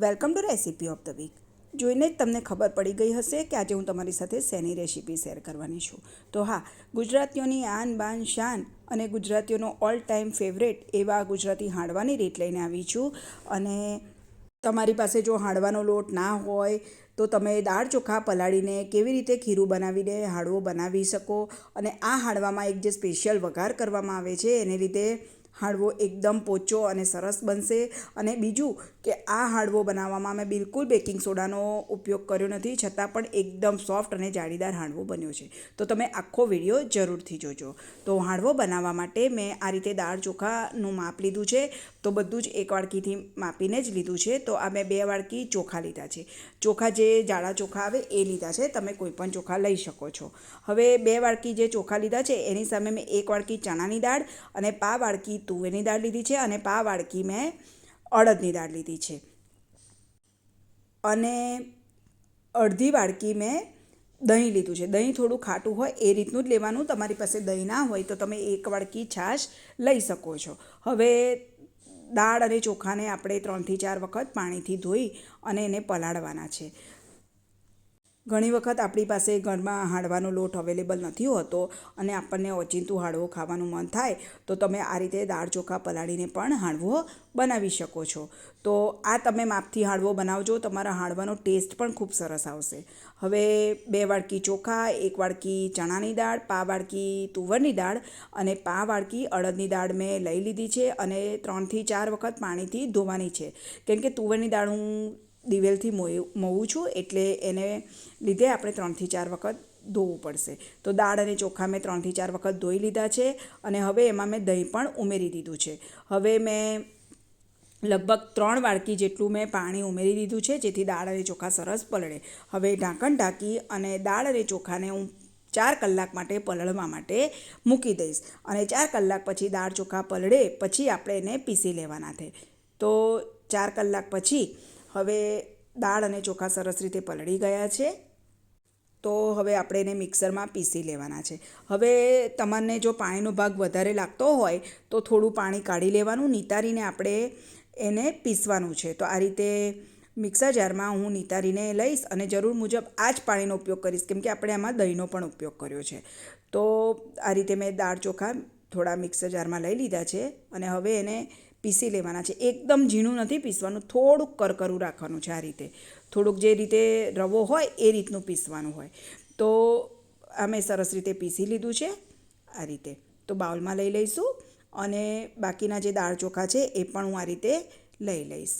Welcome to recipe of the week. જોઈને જ તમને ખબર પડી ગઈ હશે કે આજે હું તમારી સાથે શેની રેસીપી શેર કરવાની છું. તો હા, ગુજરાતીઓની આન બાન શાન અને ગુજરાતીઓનો ઓલ ટાઈમ ફેવરેટ એવા ગુજરાતી હાંડવાની રીત લઈને આવી છું. અને તમારી પાસે જો હાંડવાનો લોટ ના હોય, તો તમે દાળ ચોખા પલાળીને કેવી રીતે ખીરું બનાવીને હાંડવો બનાવી શકો? અને આ હાંડવામાં એક જે સ્પેશિયલ વઘાર કરવામાં આવે છે, એને લીધે હાંડવો એકદમ પોચો અને સરસ બનશે. અને બીજું કે આ હાંડવો બનાવવામાં મેં બિલકુલ બેકિંગ સોડાનો ઉપયોગ કર્યો નથી, છતાં પણ એકદમ સોફ્ટ અને જાળીદાર હાંડવો બન્યો છે. તો તમે આખો વીડિયો જરૂરથી જોજો. તો હાંડવો બનાવવા માટે મેં આ રીતે દાળ ચોખાનું માપ લીધું છે. તો બધું જ એક વાડકીથી માપીને જ લીધું છે. તો આ મેં બે વાડકી ચોખા લીધા છે. ચોખા જે જાડા ચોખા આવે એ લીધા છે. તમે કોઈ પણ ચોખા લઈ શકો છો. હવે બે વાડકી જે ચોખા લીધા છે, એની સામે મેં એક વાડકી ચણાની દાળ અને પા વાડકી તુવેરની દાળ લીધી છે અને પા વાડકી મેં અડદની દાળ લીધી છે. અને અડધી વાડકી મેં દહીં લીધું છે. દહીં થોડું ખાટું હોય એ રીતનું જ લેવાનું. તમારી પાસે દહીં ના હોય તો તમે એક વાડકી છાશ લઈ શકો છો. હવે દાળ અને ચોખાને આપણે ત્રણથી ચાર વખત પાણીથી ધોઈ અને એને પલાળવાના છે. ઘણી વખત આપણી પાસે ઘરમાં હાંડવાનો લોટ અવેલેબલ નથી હોતો અને આપણને ઓચિંતું હાંડવો ખાવાનું મન થાય, તો તમે આ રીતે દાળ ચોખા પલાળીને પણ હાંડવો બનાવી શકો છો. તો આ તમે માપથી હાંડવો બનાવજો, તમારા હાંડવાનો ટેસ્ટ પણ ખૂબ સરસ આવશે. હવે બે વાડકી ચોખા, એક વાડકી ચણાની દાળ, પા વાડકી તુવરની દાળ અને પા વાડકી અડદની દાળ મેં લઈ લીધી છે અને ત્રણથી ચાર વખત પાણીથી ધોવાની છે. કેમ કે તુવરની દાળ હું દિવેલથી મોવું છું, એટલે એને લીધે આપણે ત્રણથી ચાર વખત ધોવું પડશે. તો દાળ અને ચોખા મેં ત્રણથી ચાર વખત ધોઈ લીધા છે અને હવે એમાં મેં દહીં પણ ઉમેરી દીધું છે. હવે મેં લગભગ ત્રણ વાડકી જેટલું મેં પાણી ઉમેરી દીધું છે, જેથી દાળ અને ચોખા સરસ પલળે. હવે ઢાંકણ ઢાંકી અને દાળ અને ચોખાને હું ચાર કલાક માટે પલળવા માટે મૂકી દઈશ. અને ચાર કલાક પછી દાળ ચોખા પલળે, પછી આપણે એને પીસી લેવાના છે. તો ચાર કલાક પછી હવે દાળ અને ચોખા સરસ રીતે પલળી ગયા છે. તો હવે આપણે એને મિક્સરમાં પીસી લેવાના છે. હવે તમને જો પાણીનો ભાગ વધારે લાગતો હોય, તો થોડું પાણી કાઢી લેવાનું, નિતારીને આપણે એને પીસવાનું છે. તો આ રીતે મિક્સર જારમાં હું નિતારીને લઈશ અને જરૂર મુજબ આ જ પાણીનો ઉપયોગ કરીશ, કેમ કે આપણે આમાં દહીંનો પણ ઉપયોગ કર્યો છે. તો આ રીતે મેં દાળ ચોખા થોડા મિક્સર જારમાં લઈ લીધા છે અને હવે એને પીસી લેવાના છે. એકદમ ઝીણું નથી પીસવાનું, થોડુંક કરકરું રાખવાનું છે આ રીતે. થોડુંક જે રીતે રવો હોય એ રીતનું પીસવાનું હોય. તો અમે સરસ રીતે પીસી લીધું છે આ રીતે. તો બાઉલમાં લઈ લઈશું અને બાકીના જે દાળ ચોખા છે એ પણ હું આ રીતે લઈ લઈશ.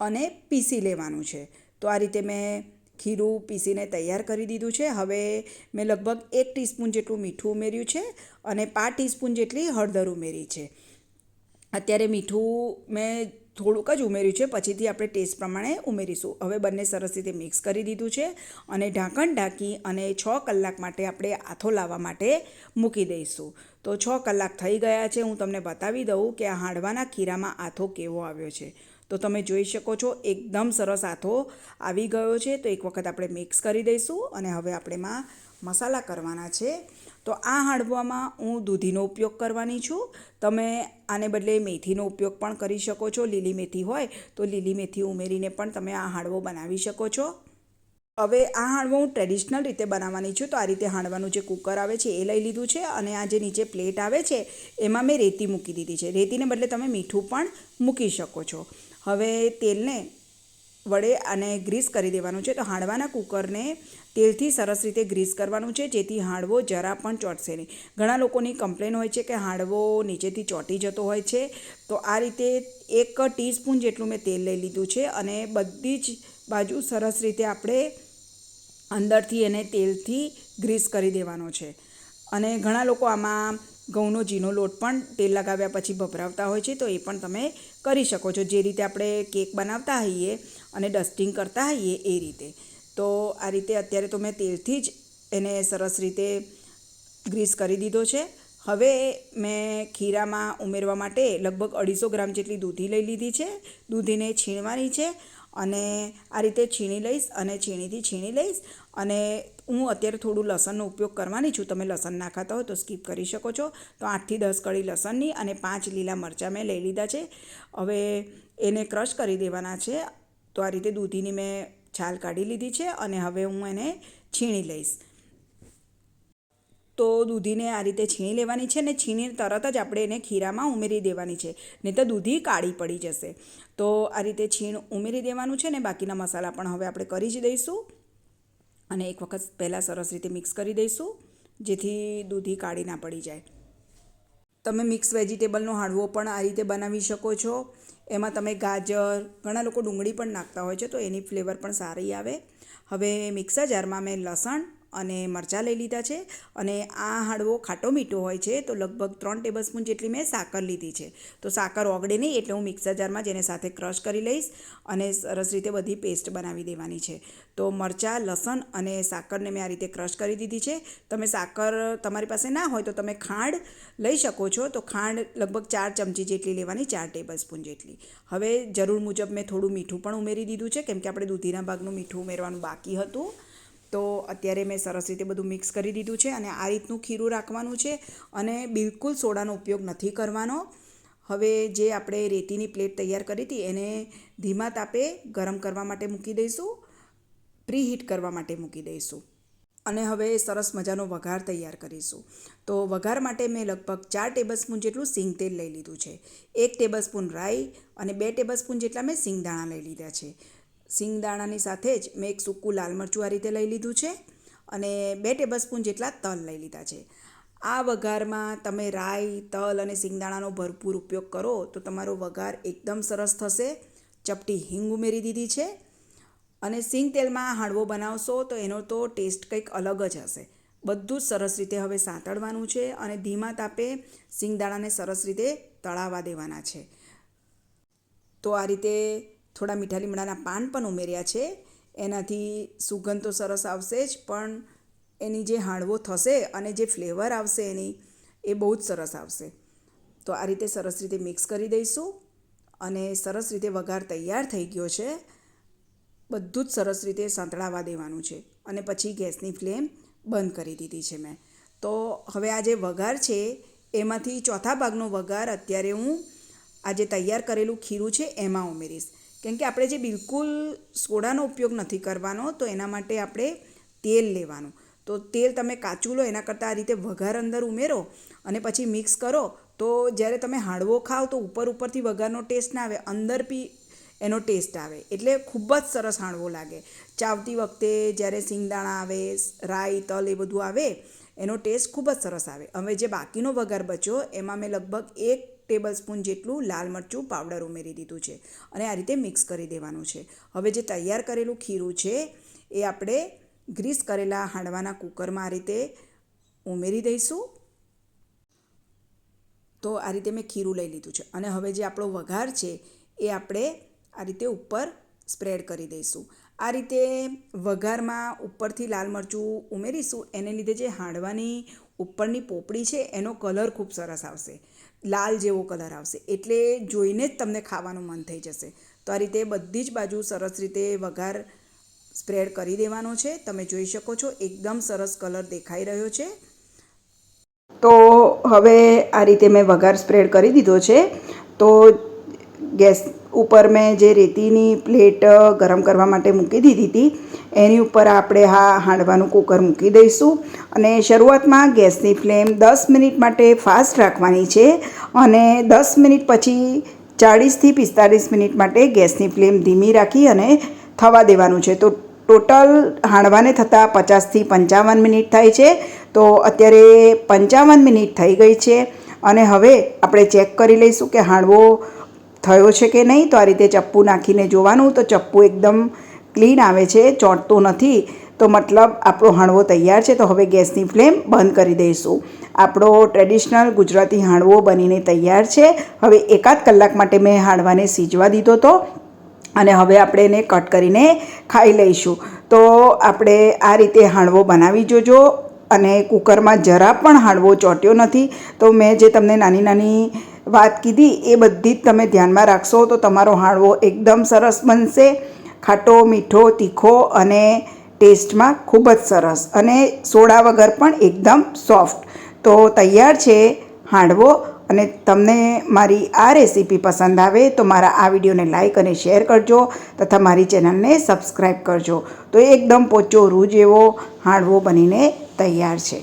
અને પીસી લેવાનું છે. તો આ રીતે મેં ખીરું પીસીને તૈયાર કરી દીધું છે. હવે મેં લગભગ એક ટીસ્પૂન જેટલું મીઠું ઉમેર્યું છે અને પાંચ ટીસ્પૂન જેટલી હળદર ઉમેરી છે. અત્યારે મીઠું મેં થોડુંક જ ઉમેર્યું છે, પછીથી આપણે ટેસ્ટ પ્રમાણે ઉમેરીશું. હવે બંને સરસ રીતે મિક્સ કરી દીધું છે અને ઢાંકણ ઢાંકી અને છ કલાક માટે આપણે આથો લાવવા માટે મૂકી દઈશું. તો છ કલાક થઈ ગયા છે, હું તમને બતાવી દઉં કે આ હાંડવાના ખીરામાં આથો કેવો આવ્યો છે. તો તમે જોઈ શકો છો, એકદમ સરસ આથો આવી ગયો છે. તો એક વખત આપણે મિક્સ કરી દઈશું અને હવે આપણે એમાં મસાલા કરવાના છે. તો આ હાંડવામાં હું દૂધીનો ઉપયોગ કરવાની છું. તમે આને બદલે મેથીનો ઉપયોગ પણ કરી શકો છો. લીલી મેથી હોય તો લીલી મેથી ઉમેરીને પણ તમે આ હાંડવો બનાવી શકો છો. હવે આ હાંડવો હું ટ્રેડિશનલ રીતે બનાવવાની છું. તો આ રીતે હાંડવાનું જે કુકર આવે છે એ લઈ લીધું છે અને આ જે નીચે પ્લેટ આવે છે એમાં મેં રેતી મૂકી દીધી છે. રેતીને બદલે તમે મીઠું પણ મૂકી શકો છો. હવે તેલને વડે અને ગ્રીસ કરી દેવાનું છે. તો હાંડવાના કુકરને તેલથી સરસ રીતે ગ્રીસ કરવાનું છે, જેથી હાંડવો જરા પણ ચોંટશે નહીં. ઘણા લોકોની કમ્પ્લેન હોય છે કે હાંડવો નીચેથી ચોંટી જતો હોય છે. તો આ રીતે એક ટીસ્પૂન જેટલું મેં તેલ લઈ લીધું છે અને બધી જ બાજુ સરસ રીતે આપણે અંદરથી એને તેલથી ગ્રીસ કરી દેવાનો છે. અને ઘણા લોકો આમાં ઘઉંનો ઝીનો લોટ પણ તેલ લગાવ્યા પછી ભભરાવતા હોય છે. તો એ પણ તમે કરી શકો છો. જે રીતે આપણે કેક બનાવતા હોઈએ અને ડસ્ટિંગ કરતા હોઈએ એ રીતે. તો આ રીતે અત્યારે તો મેં તેલથી જ એને સરસ રીતે ગ્રીસ કરી દીધો છે. હવે મેં ખીરામાં ઉમેરવા માટે લગભગ અઢીસો ગ્રામ જેટલી દૂધી લઈ લીધી છે. દૂધીને છીણવાની છે અને આ રીતે છીણી લઈશ અને છીણીથી છીણી લઈશ. અને હું અત્યારે થોડું લસણનો ઉપયોગ કરવાની છું. તમે લસણ ના ખાતા હોય તો સ્કીપ કરી શકો છો. તો આઠથી દસ કળી લસણની અને પાંચ લીલા મરચાં મેં લઈ લીધા છે. હવે એને ક્રશ કરી દેવાના છે. તો આ રીતે દૂધીની મેં છાલ કાઢી લીધી છે અને હવે હું એને છીણી લઈશ. તો દૂધીને આ રીતે છીણી લેવાની છે ને છીણીને તરત જ આપણે એને ખીરામાં ઉમેરી દેવાની છે, નહીં તો દૂધી કાળી પડી જશે. તો આ રીતે છીણ ઉમેરી દેવાનું છે ને બાકીના મસાલા પણ હવે આપણે કરી જ દઈશું. અને એક વખત પહેલાં સરસ રીતે મિક્સ કરી દઈશું, જેથી દૂધી કાળી ના પડી જાય. તમે મિક્સ વેજીટેબલનો હાંડવો પણ આ રીતે બનાવી શકો છો. એમાં તમે ગાજર, ઘણા લોકો ડુંગળી પણ નાખતા હોય છે, તો એની ફ્લેવર પણ સારી આવે. હવે મિક્સર જારમાં મેં લસણ અને મરચાં લઈ લીધા છે અને આ હાંડવો ખાટો મીઠો હોય છે તો લગભગ ત્રણ ટેબલ સ્પૂન જેટલી મેં સાકર લીધી છે. તો સાકર ઓગળે નહીં એટલે હું મિક્સર જારમાં જેને સાથે ક્રશ કરી લઈશ અને સરસ રીતે બધી પેસ્ટ બનાવી દેવાની છે. તો મરચાં, લસણ અને સાકરને મેં આ રીતે ક્રશ કરી દીધી છે. તમે સાકર તમારી પાસે ના હોય તો તમે ખાંડ લઈ શકો છો. તો ખાંડ લગભગ ચાર ચમચી જેટલી લેવાની, ચાર ટેબલ સ્પૂન જેટલી. હવે જરૂર મુજબ મેં થોડું મીઠું પણ ઉમેરી દીધું છે, કેમ કે આપણે દૂધીના ભાગનું મીઠું ઉમેરવાનું બાકી હતું. તો અત્યારે મેં સરસ રીતે બધું મિક્સ કરી દીધું છે અને આ રીતનું ખીરું રાખવાનું છે અને બિલકુલ સોડાનો ઉપયોગ નથી કરવાનો. હવે જે આપણે રેતીની પ્લેટ તૈયાર કરી હતી એને ધીમા તાપે ગરમ કરવા માટે મૂકી દઈશું પ્રી હીટ કરવા માટે મૂકી દઈશું અને હવે સરસ મજાનો વઘાર તૈયાર કરીશું. તો વઘાર માટે મેં લગભગ ચાર ટેબલસ્પૂન જેટલું સિંગ તેલ લઈ લીધું છે, એક ટેબલસ્પૂન રાઈ અને બે ટેબલસ્પૂન જેટલા મેં સિંગદાણા લઈ લીધા છે. સિંગદાણાની સાથે જ મેં એક સૂકું લાલ મરચું આ રીતે લઈ લીધું છે અને બે ટેબલસ્પૂન જેટલા તલ લઈ લીધા છે. આ વઘારમાં તમે રાઈ, તલ અને સિંગદાણાનો ભરપૂર ઉપયોગ કરો તો તમારો વઘાર એકદમ સરસ થશે. ચપટી હિંગ ઉમેરી દીધી છે અને સિંગ તેલમાં હાંડવો બનાવશો તો એનો તો ટેસ્ટ કંઈક અલગ જ હશે. બધું જ સરસ રીતે હવે સાંતળવાનું છે અને ધીમા તાપે સિંગદાણાને સરસ રીતે તળાવવા દેવાના છે. તો આ રીતે થોડા મીઠા લીમડાના પાન પણ ઉમેર્યા છે. એનાથી સુગંધ તો સરસ આવશે જ, પણ એની જે હાંડવો થશે અને જે ફ્લેવર આવશે એની, એ બહુ જ સરસ આવશે. તો આ રીતે સરસ રીતે મિક્સ કરી દઈશું અને સરસ રીતે વઘાર તૈયાર થઈ ગયો છે. બધું જ સરસ રીતે સંતળાવા દેવાનું છે અને પછી ગેસની ફ્લેમ બંધ કરી દીધી છે મેં. તો હવે આ જે વઘાર છે, એમાંથી ચોથા ભાગનો વઘાર અત્યારે હું આ જે તૈયાર કરેલું ખીરું છે, એમાં ઉમેરીશ. કેમ કે આપણે જે બિલકુલ સોડાનો ઉપયોગ નથી કરવાનો, તો એના માટે આપણે તેલ લેવાનું. તો તેલ તમે કાચું લો, એના કરતાં આ રીતે વઘાર અંદર ઉમેરો અને પછી મિક્સ કરો. તો જ્યારે તમે હાંડવો ખાઓ, તો ઉપર ઉપરથી વઘારનો ટેસ્ટ ના આવે, અંદર બી એનો ટેસ્ટ આવે. એટલે ખૂબ જ સરસ હાંડવો લાગે. ચાવતી વખતે જ્યારે સિંગદાણા આવે, રાઈ, તલ એ બધું આવે, એનો ટેસ્ટ ખૂબ જ સરસ આવે. હવે જે બાકીનો વઘાર બચ્યો, એમાં મેં લગભગ એક ટેબલ સ્પૂન જેટલું લાલ મરચું પાવડર ઉમેરી દીધું છે અને આ રીતે મિક્સ કરી દેવાનું છે. હવે જે તૈયાર કરેલું ખીરું છે, એ આપણે ગ્રીસ કરેલા હાંડવાના કુકરમાં આ રીતે ઉમેરી દઈશું. તો આ રીતે મેં ખીરું લઈ લીધું છે અને હવે જે આપણો વઘાર છે, એ આપણે આ રીતે ઉપર સ્પ્રેડ કરી દઈશું. આ રીતે વઘારમાં ઉપરથી લાલ મરચું ઉમેરીશું, એને લીધે જે હાંડવાની ઉપરની પોપડી છે, એનો કલર ખૂબ સરસ આવશે. લાલ જેવો કલર આવશે. એટલે જોઈને જ તમને ખાવાનું મન થઈ જશે. તો આ રીતે બધી જ બાજુ સરસ રીતે વઘાર સ્પ્રેડ કરી દેવાનો છે. તમે જોઈ શકો છો, એકદમ સરસ કલર દેખાઈ રહ્યો છે. તો હવે આ રીતે મેં વઘાર સ્પ્રેડ કરી દીધો છે. તો ગેસ ઉપર મેં જે રેતીની પ્લેટ ગરમ કરવા માટે મૂકી દીધી હતી એની ઉપર આપણે હા હાંડવાનું કુકર મૂકી દઈશું અને શરૂઆતમાં ગેસની ફ્લેમ દસ મિનિટ માટે ફાસ્ટ રાખવાની છે અને દસ મિનિટ પછી ચાળીસથી પિસ્તાળીસ મિનિટ માટે ગેસની ફ્લેમ ધીમી રાખી અને થવા દેવાનું છે. તો ટોટલ હાંડવાને થતાં પચાસથી પંચાવન મિનિટ થાય છે. તો અત્યારે પંચાવન મિનિટ થઈ ગઈ છે અને હવે આપણે ચેક કરી લઈશું કે હાંડવો થયો છે કે નહીં, તો આ રીતે ચપ્પુ નાખીને જોવાનું. તો ચપ્પુ એકદમ ક્લીન આવે છે, ચોંટતો નથી. તો મતલબ આપણો હાંડવો તૈયાર છે, તો હવે ગેસની ફ્લેમ બંધ કરી દઈશું. આપણો ટ્રેડિશનલ ગુજરાતી હાંડવો બનીને તૈયાર છે. હવે એકાદ કલાક માટે મેં હાંડવાને સીજવા દીધો હતો અને હવે આપણે એને કટ કરીને ખાઈ લઈશું. તો આપણે આ રીતે હાંડવો બનાવી જોજો, અને કુકરમાં જરા પણ હાંડવો ચોંટ્યો નથી. તો મેં જે તમને નાની નાની વાત કીધી, એ બધી જ તમે ધ્યાનમાં રાખશો તો તમારો હાંડવો એકદમ સરસ બનશે. ખાટો, મીઠો, તીખો અને ટેસ્ટમાં ખૂબ જ સરસ અને સોડા વગર પણ એકદમ સોફ્ટ. તો તૈયાર છે હાંડવો અને તમને મારી આ રેસીપી પસંદ આવે તો મારા આ વિડીયોને લાઈક અને શેર કરજો તથા મારી ચેનલને સબસ્ક્રાઈબ કરજો. તો એકદમ પોચો રૂ જેવો હાંડવો બનીને તૈયાર છે.